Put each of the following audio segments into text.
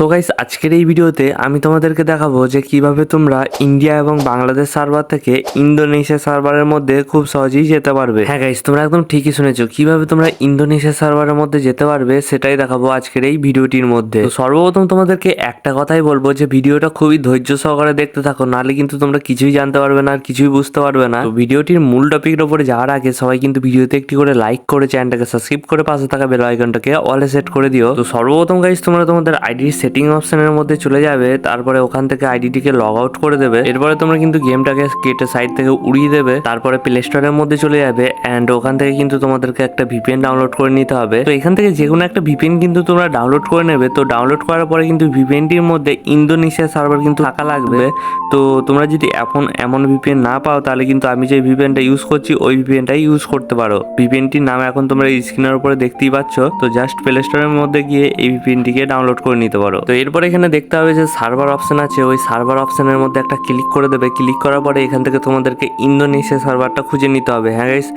So guys আজকের এই ভিডিওতে আমি তোমাদেরকে দেখাবো যে কীভাবে তোমরা ইন্ডিয়া এবং বাংলাদেশ সার্ভার থেকে ইন্দোনেশিয়া সার্ভারের মধ্যে খুব সহজেই যেতে পারবে। হ্যাঁ গাইস তোমরা একদম ঠিকই শুনেছো। কীভাবে তোমরা ইন্দোনেশিয়া সার্ভারের মধ্যে যেতে পারবে সেটাই দেখাবো আজকের এই ভিডিওটির মধ্যে। সর্বপ্রথম তোমাদেরকে একটা কথাই বলব যে ভিডিওটা খুবই ধৈর্য সহকারে দেখতে থাকো, নাহলে কিন্তু তোমরা কিছুই জানতে পারবে না আর কিছুই বুঝতে পারবে না। ভিডিওটির মূল টপিকের উপরে যাওয়ার আগে সবাই কিন্তু ভিডিওতে একটি করে লাইক করে চ্যানেলটাকে সাবস্ক্রাইব করে পাশে থাকা বেল আইকনটাকে অলে সেট করে দিও। তো সর্বপ্রথম গাইস তোমরা তোমাদের আইডির সেটিং অপশনের মধ্যে চলে যাবে, তারপরে ওখান থেকে আইডিটিকে লগ আউট করে দেবে। এরপরে তোমরা কিন্তু গেমটাকে কেটে সাইড থেকে উড়িয়ে দেবে। তারপরে প্লে স্টোরের মধ্যে চলে যাবে অ্যান্ড ওখান থেকে কিন্তু তোমাদেরকে একটা ভিপিএন ডাউনলোড করে নিতে হবে। তো এখান থেকে যে কোনো একটা ভিপিএন কিন্তু তোমরা ডাউনলোড করে নেবে। তো ডাউনলোড করার পরে কিন্তু ভিপিএনটির মধ্যে ইন্দোনেশিয়া সার্ভার কিন্তু থাকা লাগবে। তো তোমরা যদি এখন এমন ভিপিএন না পাও, তাহলে কিন্তু আমি যে ভিপিএনটা ইউজ করছি, ওই ভিপিএনটাই ইউজ করতে পারো। ভিপিএনটির নাম এখন তোমরা স্ক্রিনের উপরে দেখতেই পাচ্ছ। তো জাস্ট প্লে স্টোরের মধ্যে গিয়ে এই ভিপিএনটিকে ডাউনলোড করে নিতে পারো। তো এরপর এখানে দেখতে হবে যে সার্ভার অপশন আছে, ওই সার্ভার অপশনের মধ্যে একটা ক্লিক করে দেবে। ক্লিক করার পরে এখান থেকে তোমাদেরকে ইন্দোনেশিয়া সার্ভারটা খুঁজে নিতে হবে। হ্যাঁ গাইস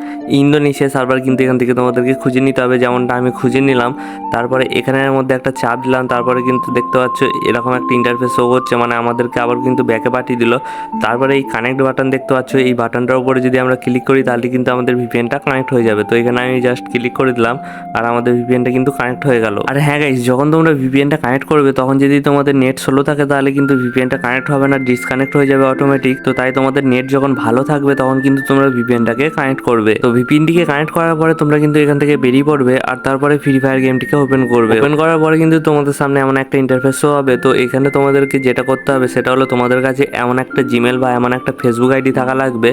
ইন্দোনেশিয়া সার্ভার কিন্তু এখান থেকে তোমাদেরকে খুঁজে নিতে হবে, যেমনটা আমি খুঁজে নিলাম। তারপরে এখানের মধ্যে একটা চাপ দিলাম, তারপরে কিন্তু দেখতে পাচ্ছ এরকম একটা ইন্টারফেস শো করছে মানে আমাদেরকে আবার কিন্তু ব্যাকে পাঠিয়ে দিল। তারপরে এই কানেক্ট বাটন দেখতে পাচ্ছ, এই বাটনটার উপরে যদি আমরা ক্লিক করি, তাহলে কিন্তু আমাদের ভিপিএনটা কানেক্ট হয়ে যাবে। তো এখানে আমি জাস্ট ক্লিক করে দিলাম, আর আমাদের ভিপিএনটা কিন্তু কানেক্ট হয়ে গেল। আর হ্যাঁ গাইস যখন তোমরা ভিপিএনটা কানেক্ট করবে তখন যদি তোমাদের নেট স্লো থাকে তাহলে কিন্তু ভিপিএনটা কানেক্ট হবে না ডিসকানেক্ট হয়ে যাবে অটোমেটিক তো তাই তোমাদের নেট যখন ভালো থাকবে, তখন কিন্তু তোমরা ভিপিএনটাকে কানেক্ট করবে। তো ভিপিএনটিকে কানেক্ট করার পরে তোমরা কিন্তু এখান থেকে বেরিয়ে পড়বে, আর তারপরে ফ্রি ফায়ার গেমটিকে ওপেন করবে। ওপেন করার পরে কিন্তু তোমাদের সামনে এমন একটা ইন্টারফেস হবে। তো এখানে তোমাদেরকে যেটা করতে হবে, সেটা হলো তোমাদের কাছে এমন একটা জিমেল বা এমন একটা ফেসবুক আইডি থাকা লাগবে,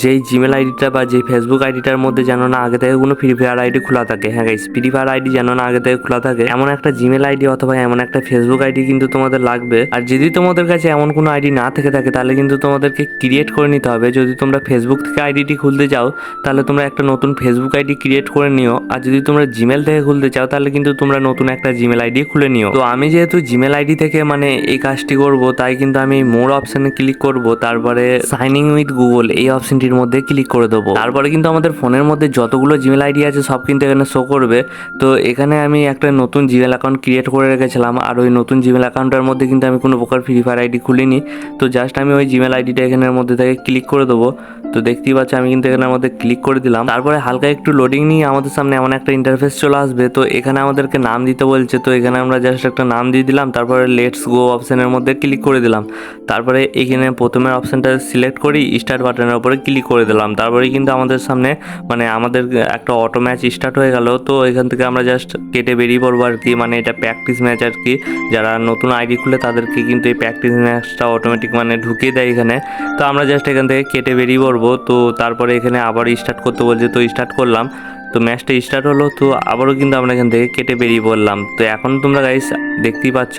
যেই জিমেল আইডিটা বা যেই ফেসবুক আইডিটার মধ্যে যেন না আগে থেকে কোনো ফ্রি ফায়ার আইডি খোলা থাকে। হ্যাঁ গাইস ফ্রি ফায়ার আইডি যেন না আগে থেকে খোলা থাকে, এমন একটা জিমেল আইডি অথবা এমন একটা ফেসবুক আইডি কিন্তু তোমাদের লাগবে। আর যদি তোমাদের কাছে এমন কোনো আইডি না থেকে থাকে, তাহলে কিন্তু তোমাদেরকে ক্রিয়েট করে নিতে হবে। যদি তোমরা ফেসবুক থেকে আইডিটি খুলতে চাও, তাহলে তোমরা একটা নতুন ফেসবুক আইডি ক্রিয়েট করে নিও। আর যদি তোমরা জিমেল থেকে খুলতে চাও, তাহলে কিন্তু তোমরা নতুন একটা জিমেল আইডি খুলে নিও। তো আমি যেহেতু জিমেল আইডি থেকে মানে এই কাজটি করব, তাই কিন্তু আমি মোর অপশানে ক্লিক করব। তারপরে সাইনিং উইথ গুগল এই অপশনটির মধ্যে ক্লিক করে দেবো। তারপরে কিন্তু আমাদের ফোনের মধ্যে যতগুলো জিমেল আইডি আছে, সব কিন্তু এখানে শো করবে। তো এখানে আমি একটা নতুন জিমেল অ্যাকাউন্ট ক্রিয়েট করে রেখেছিলাম। আর ওই নতুন জিমেল অ্যাকাউন্টের মধ্যে কিন্তু আমি কোনো প্রকার ফ্রি ফায়ার আইডি খুলিনি। তো জাস্ট আমি ওই জিমেল আইডিটা এখানের মধ্যে থেকে ক্লিক করে দেবো। তো দেখতেই পাচ্ছি আমি কিন্তু এখানের মধ্যে ক্লিক করে দিলাম। তারপরে হালকা একটু লোডিং নিয়ে আমাদের সামনে এমন একটা ইন্টারফেস চলে আসবে। তো এখানে আমাদেরকে নাম দিতে বলছে। তো এখানে আমরা জাস্ট একটা নাম দিয়ে দিলাম। তারপরে লেটস গো অপশানের মধ্যে ক্লিক করে দিলাম। তারপরে এখানে প্রথমের অপশানটা সিলেক্ট করি স্টার্ট বাটনের উপরে ক্লিক করে দিলাম। তারপরে কিন্তু আমাদের সামনে মানে আমাদের একটা অটো ম্যাচ স্টার্ট হয়ে গেল। তো এখান থেকে আমরা জাস্ট কেটে বেরিয়ে পড়ব আর কি। মানে এটা প্র্যাকটিস ম্যাচ আর কি। যারা নতুন আইডি খুলে তাদেরকে কিন্তু এই প্র্যাকটিস ম্যাচটা অটোমেটিক মানে ঢুকিয়ে দেয় এখানে। তো আমরা জাস্ট এখান থেকে কেটে বেরিয়ে পড়ব। তো তারপরে এখানে আবার স্টার্ট করতে বলছে, তো স্টার্ট করলাম। তো ম্যাচটা স্টার্ট হলো, তো আবারও কিন্তু আমরা এখান থেকে কেটে বেরিয়ে পড়লাম। তো এখন তোমরা গাইস দেখতেই পাচ্ছ,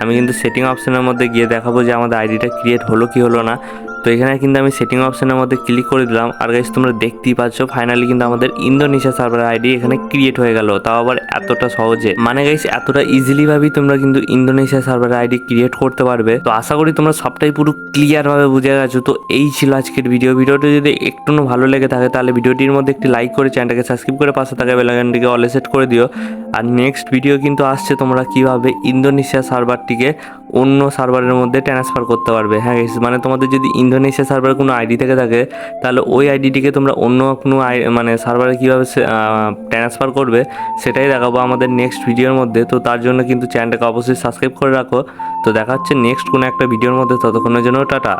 আমি কিন্তু সেটিং অপশানের মধ্যে গিয়ে দেখাবো যে আমাদের আইডিটা ক্রিয়েট হলো কি হলো না। তো এখানে কিন্তু আমি সেটিং অপশনের মধ্যে ক্লিক করে দিলাম। আর গাইস তোমরা দেখতেই পাচ্ছ ফাইনালি কিন্তু আমাদের ইন্দোনেশিয়া সার্ভার আইডি এখানে ক্রিয়েট হয়ে গেল। তাও আবার এতটা সহজে। মানে গাইস এতটা ইজিলি ভাবেই তোমরা কিন্তু ইন্দোনেশিয়া সার্ভার আইডি ক্রিয়েট করতে পারবে। তো আশা করি তোমরা সবটাই পুরো ক্লিয়ারভাবে বুঝে গেছো। তো এই ছিল আজকের ভিডিও ভিডিওটি যদি একটু ভালো লেগে থাকে, তাহলে ভিডিওটির মধ্যে একটি লাইক করে চ্যানেলটাকে সাবস্ক্রাইব করে পাশে থাকা বেলাগানটিকে অলে সেট করে দিও। আর নেক্সট ভিডিও কিন্তু আসছে তোমরা কীভাবে ইন্দোনেশিয়া সার্ভারটিকে অন্য সার্ভারের মধ্যে ট্রান্সফার করতে পারবে। হ্যাঁ মানে তোমাদের যদি ইন্দোনেশিয়া সার্ভার কোনো আইডি থেকে থাকে, তাহলে ওই আইডিটিকে তোমরা অন্য কোনো আই মানে সার্ভারে কীভাবে ট্রান্সফার করবে, সেটাই দেখাবো আমাদের নেক্সট ভিডিওর মধ্যে। তো তার জন্য কিন্তু চ্যানেলটাকে অবশ্যই সাবস্ক্রাইব করে রাখো। তো দেখা হচ্ছে নেক্সট কোনো একটা ভিডিওর মধ্যে। ততক্ষণের জন্য টাটা।